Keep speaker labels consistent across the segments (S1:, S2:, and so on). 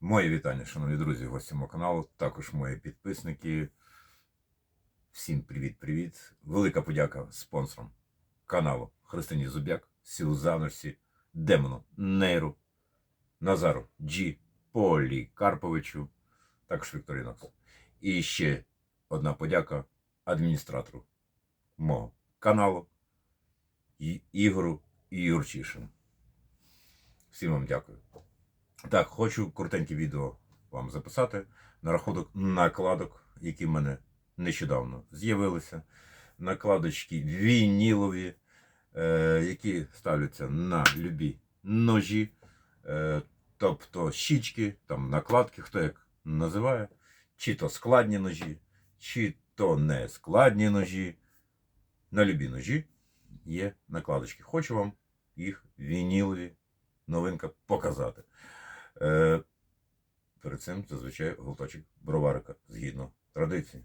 S1: Мої вітання, шановні друзі, гості мого каналу, також мої підписники. Всім привіт-привіт. Велика подяка спонсорам каналу Христині Зубяк, Сілу Завносі, Демону, Нейру, Назару Джі, Полі Карповичу, також Вікторі Нокс. І ще одна подяка адміністратору мого каналу Ігору Юрчишину. Всім вам дякую. Так, хочу коротеньке відео вам записати на рахунок накладок, які в мене нещодавно з'явилися. Накладочки вінілові, е, які ставляться на любі ножі, е, тобто щічки, там накладки, хто як називає, чи то складні ножі, чи то не складні ножі. На любі ножі є накладочки. Хочу вам їх вінілові новинка показати. Е, перед цим зазвичай глоточок броварика згідно традиції.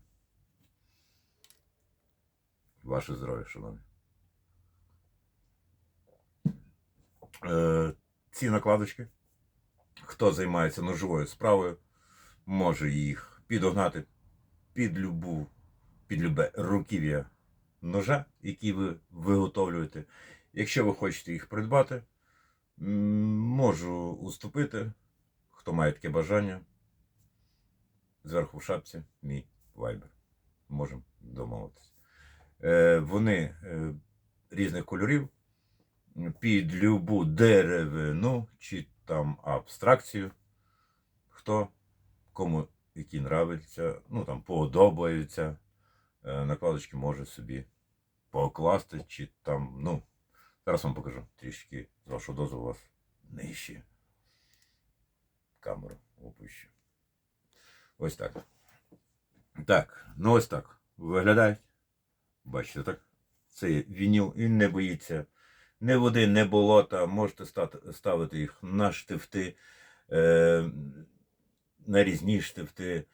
S1: Ваше здоров'я, шановні. Е, ці накладочки, хто займається ножовою справою, може їх підогнати під любу, під любе руків'я ножа, який ви виготовлюєте. Якщо ви хочете їх придбати, можу уступити, хто має таке бажання. Зверху в шапці мій вайбер. Можемо домовитися. Е, вони е, різних кольорів під любу деревину чи там абстракцію. Хто кому які нравиться, ну там подобаються. Е, накладочки може собі покласти, чи там, ну, зараз вам покажу трішки з вашого дозволу вас нижче. Камеру опущу. Ось так. Так, ну ось так. Виглядають. Бачите, так? Це вініл, він не боїться ні води, ні болота. Можете ставити їх на штифти, е, на різні штифти,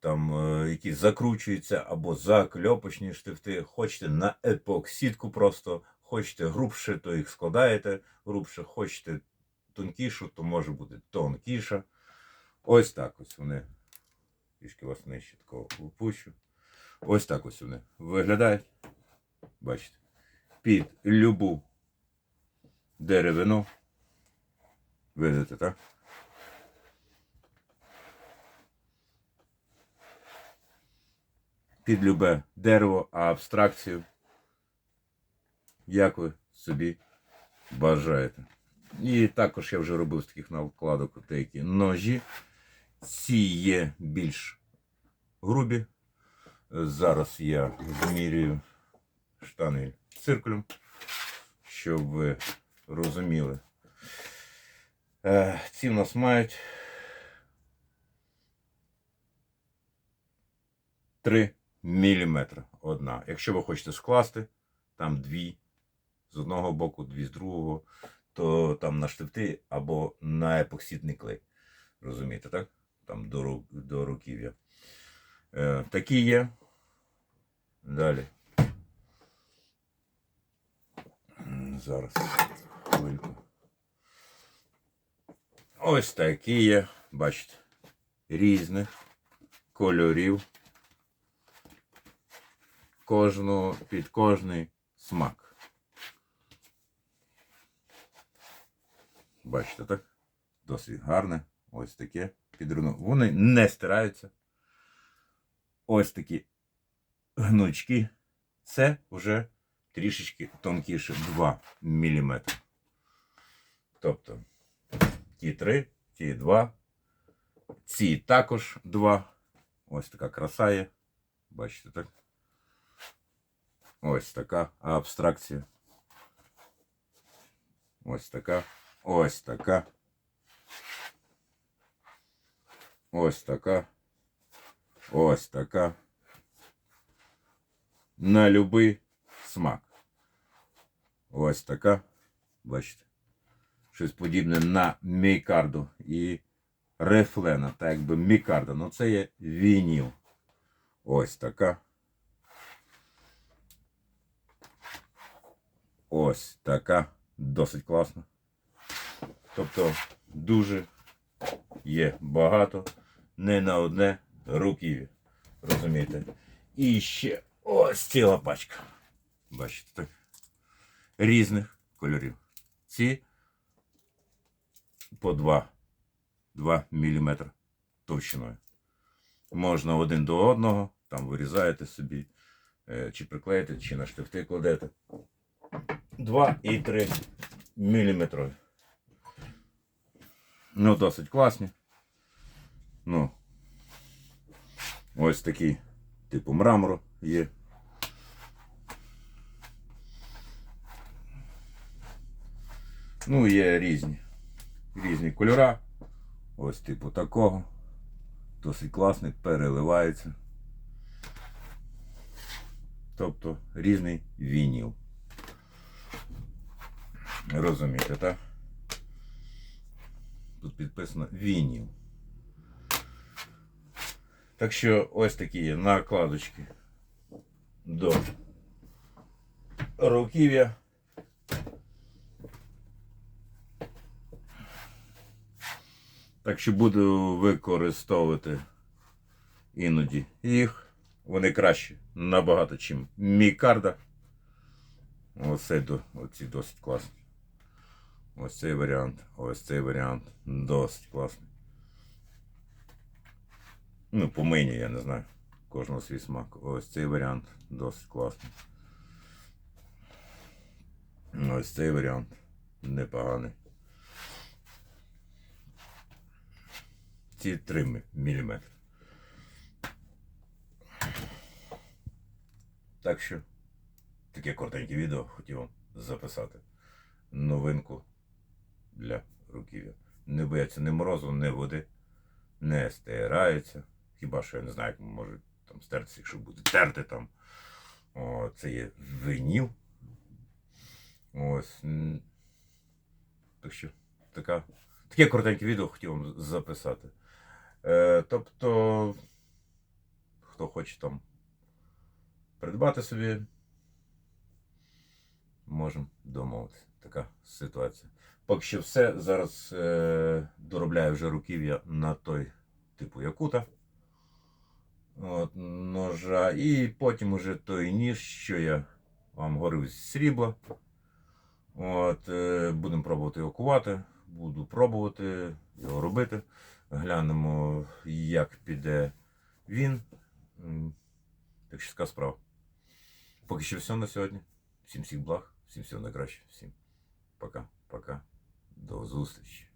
S1: там, е, які закручуються, або закльопочні штифти. Хочете на епоксидку просто, хочете грубше, то їх складаєте грубше, хочете тонкішу, то може бути тонкіша. Ось так ось вони. Трішки вас нижче такого опущу. Ось так ось вони виглядають. Бачите. Під любу деревину. Видите, так? Під любе дерево, а абстракцію. Як ви собі бажаєте. І також я вже робив з таких накладок деякі ножі. Ці є більш грубі. Зараз я змірюю штани циркулем, щоб ви розуміли. Е, Ці в нас мають 3 мм одна. Якщо ви хочете скласти, там дві з одного боку, дві з другого, то там на штифти або на епоксидний клей. Розумієте, так? Там до, ру- до руків'я. Е, такі є. Далі. Зараз хвильку. Ось такі є, бачите, різних кольорів. Кожну, під кожний смак. Бачите, так? Досить гарне. Ось таке підруно. Вони не стираються. Ось такі гнучки. Це вже трішечки тонкіше 2 мм. Тобто ті 3, ті 2, ці також 2. Ось така краса є. Бачите, так? Ось така абстракція. Ось така. Ось така. Ось така. Ось така. На любий смак. Ось така. Бачите? Щось подібне на мікарду і рефлена, так якби мікарда. Ну це є вініл. Ось така. Ось така. Досить класна. Тобто дуже є багато, не на одне руків'я. Розумієте? І ще ось ціла пачка. Бачите, так? Різних кольорів. Ці по 2, 2 мм товщиною. Можна один до одного, там вирізаєте собі, е, чи приклеїте, чи на штифти кладете. 2 і 3 мм. Ну, досить класні. Ну, ось такі, типу мрамору є. Ну, є різні. Різні кольора. Ось типу такого. Досить класний, переливається. Тобто різний вініл. Розумієте, так? Тут підписано вініл. Так що ось такі накладочки до руків'я. Так що буду використовувати іноді їх. Вони кращі набагато, чим мікарда. Оце оці досить класні. Ось цей варіант, ось цей варіант досить класний. Ну, по мені, я не знаю. Кожного свій смак. Ось цей варіант досить класний. Ось цей варіант непоганий. Ці 3 мм. Так що таке коротеньке відео хотів вам записати. Новинку для руків'я. Не бояться ні морозу, ні води, не стирається. Хіба що я не знаю, як може там стертися, якщо буде терти там. О, це є виніл. Ось. Так що, така, таке коротеньке відео хотів вам записати. Е, тобто, хто хоче там придбати собі, можемо домовитися. Така ситуація. Поки що все. Зараз е, доробляю вже руків'я на той типу якута. От, ножа. І потім уже той ніж, що я вам говорив з срібла. От, е, будемо пробувати його кувати. Буду пробувати його робити. Глянемо, як піде він. Так що така справа. Поки що все на сьогодні. Всім всіх благ, всім всього найкраще. Всім пока, пока. До зустрічі.